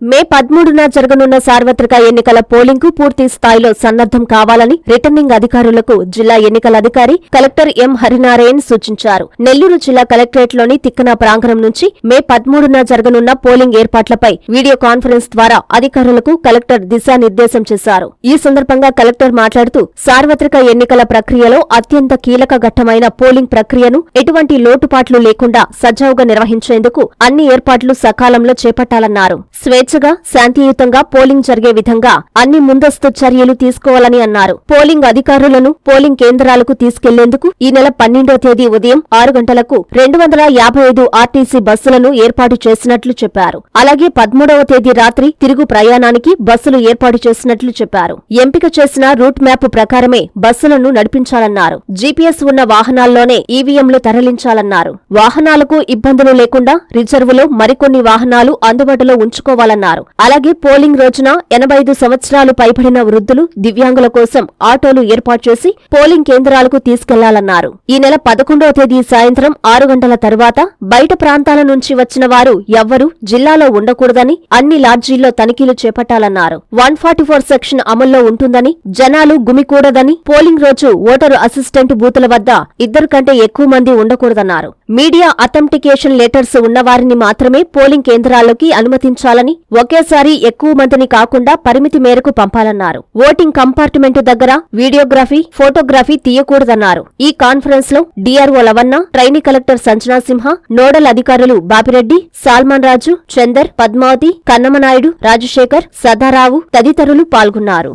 మే పదమూడున జరగనున్న సార్వత్రిక ఎన్నికల పోలింగ్కు పూర్తి స్థాయిలో సన్నద్దం కావాలని రిటర్నింగ్ అధికారులకు జిల్లా ఎన్నికల అధికారి కలెక్టర్ ఎం హరినారాయణ్ సూచించారు. నెల్లూరు జిల్లా కలెక్టరేట్లోని తిక్కన ప్రాంగణం నుంచి మే పదమూడున జరగనున్న పోలింగ్ ఏర్పాట్లపై వీడియో కాన్ఫరెన్స్ ద్వారా అధికారులకు కలెక్టర్ దిశానిర్దేశం చేశారు. ఈ సందర్భంగా కలెక్టర్ మాట్లాడుతూ సార్వత్రిక ఎన్నికల ప్రక్రియలో అత్యంత కీలక ఘట్టమైన పోలింగ్ ప్రక్రియను ఎటువంటి లోటుపాట్లు లేకుండా సజావుగా నిర్వహించేందుకు అన్ని ఏర్పాట్లు సకాలంలో చేపట్టాలన్నారు. స్వేచ్ఛగా శాంతియుతంగా పోలింగ్ జరిగే విధంగా అన్ని ముందస్తు చర్యలు తీసుకోవాలని అన్నారు. పోలింగ్ అధికారులను పోలింగ్ కేంద్రాలకు తీసుకెళ్ళేందుకు ఈ నెల పన్నెండో తేదీ ఉదయం ఆరు గంటలకు రెండు వందల యాభై ఐదు ఆర్టీసీ బస్సులను ఏర్పాటు చేసినట్లు చెప్పారు. అలాగే పదమూడవ తేదీ రాత్రి తిరుగు ప్రయాణానికి బస్సులు ఏర్పాటు చేసినట్లు చెప్పారు. ఎంపిక చేసిన రూట్ మ్యాప్ ప్రకారమే బస్సులను నడిపించాలన్నారు. జీపీఎస్ ఉన్న వాహనాల్లోనే ఈవీఎంలు తరలించాలన్నారు. వాహనాలకు ఇబ్బందులు లేకుండా రిజర్వులో మరికొన్ని వాహనాలు అందుబాటులో ఉంచుకోవాలన్నారు. అలాగే పోలింగ్ రోజున ఎనభై ఐదు సంవత్సరాలు పైబడిన వృద్ధులు దివ్యాంగుల కోసం ఆటోలు ఏర్పాటు చేసి పోలింగ్ కేంద్రాలకు తీసుకెళ్ళాలన్నారు. ఈ నెల పదకొండవ తేదీ సాయంత్రం ఆరు గంటల తర్వాత బయట ప్రాంతాల నుంచి వచ్చిన వారు ఎవ్వరూ జిల్లాలో ఉండకూడదని అన్ని లాడ్జీల్లో తనిఖీలు చేపట్టాలన్నారు. వన్ ఫార్టీ ఫోర్ సెక్షన్ అమల్లో ఉంటుందని జనాలు గుమికూడదని పోలింగ్ రోజు ఓటరు అసిస్టెంట్ బూతుల వద్ద ఇద్దరు కంటే ఎక్కువ మంది ఉండకూడదన్నారు. మీడియా అథెంటికేషన్ లెటర్స్ ఉన్నవారిని మాత్రమే పోలింగ్ కేంద్రాల్లోకి అనుమతించాలని ఒకేసారి ఎక్కువ మందిని కాకుండా పరిమితి మేరకు పంపాలన్నారు. ఓటింగ్ కంపార్ట్మెంట్ దగ్గర వీడియోగ్రఫీ ఫోటోగ్రఫీ తీయకూడదన్నారు. ఈ కాన్ఫరెన్స్లో DRO Lavanna trainee collector Sanjana Simha nodal అధికారులు బాపిరెడ్డి సాల్మాన్ రాజు చందర్ పద్మావతి కన్నమనాయుడు రాజశేఖర్ సదారావు తదితరులు పాల్గొన్నారు.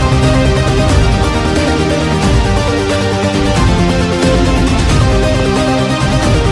Thank you